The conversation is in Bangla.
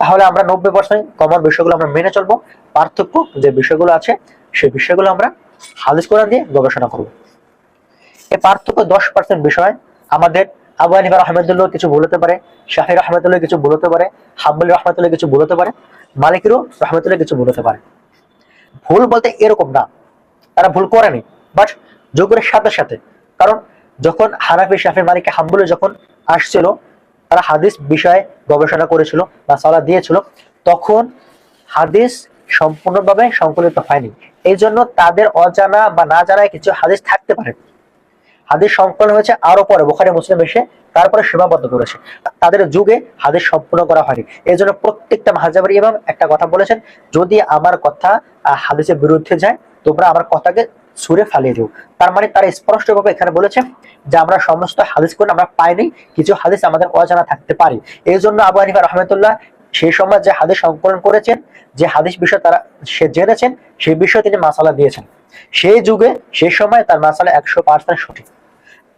তাহলে আমরা নব্বই পার্সেন্ট কমন বিষয়গুলো আমরা মেনে চলবো। পার্থক্য যে বিষয়গুলো আছে, সেই বিষয়গুলো আমরা হাদিস কোরআন দিয়ে গবেষণা করব। এই পার্থক্য দশ পার্সেন্ট বিষয়। আমাদের আবু হানিফা রহমতুল্লাহ কিছু ভুল হতে পারে শাহি রহমতুল্লাহ কিছু ভুল হতে পারে, হাম্বুল রহমতুল্লাহ কিছু ভুল হতে পারে মালিকেরও রহমতুল্লাহ কিছু ভুল হতে পারে। ভুল বলতে এরকম না। তারা ভুল করেনি বাট যোগের সাথে সাথে। কারণ যখন হানাফি, শাফি, মালিকে, হাম্বুলে যখন আসছিল তারা হাদিস বিষয়ে গবেষণা করেছিল বা সালা দিয়েছিল, তখন হাদিস সম্পূর্ণভাবে সংকলিত হয়নি। এই জন্য তাদের অজানা বা না জানায় কিছু হাদিস থাকতে পারে। হাদিস সংকলন হয়েছে আরও পরে, বোখারি, মুসলিম এসে তারপরে সীমাবদ্ধ করেছে। তাদের যুগে হাদিস সম্পূর্ণ করা হয়নি। এই জন্য প্রত্যেকটা মাহাজাবের ইমাম একটা কথা বলেছেন, যদি আমার কথা হাদিসের বিরুদ্ধে যায়, তোমরা আমার কথাকে সুরে ফালিয়ে দিও। তার মানে তারা স্পষ্টভাবে এখানে বলেছে যে আমরা সমস্ত হাদিস করে আমরা পাইনি, কিছু হাদিস আমাদের অজানা থাকতে পারি। এই জন্য আবু হানিফা রহমতুল্লাহ সেই সময় যে হাদিস সংকলন করেছেন, যে হাদিস বিষয় তারা, সে জেনেছেন, সেই বিষয়ে তিনি মাসালা দিয়েছেন। সেই যুগে, সেই সময় তার মাসালা একশো পার্সেন্ট সঠিক।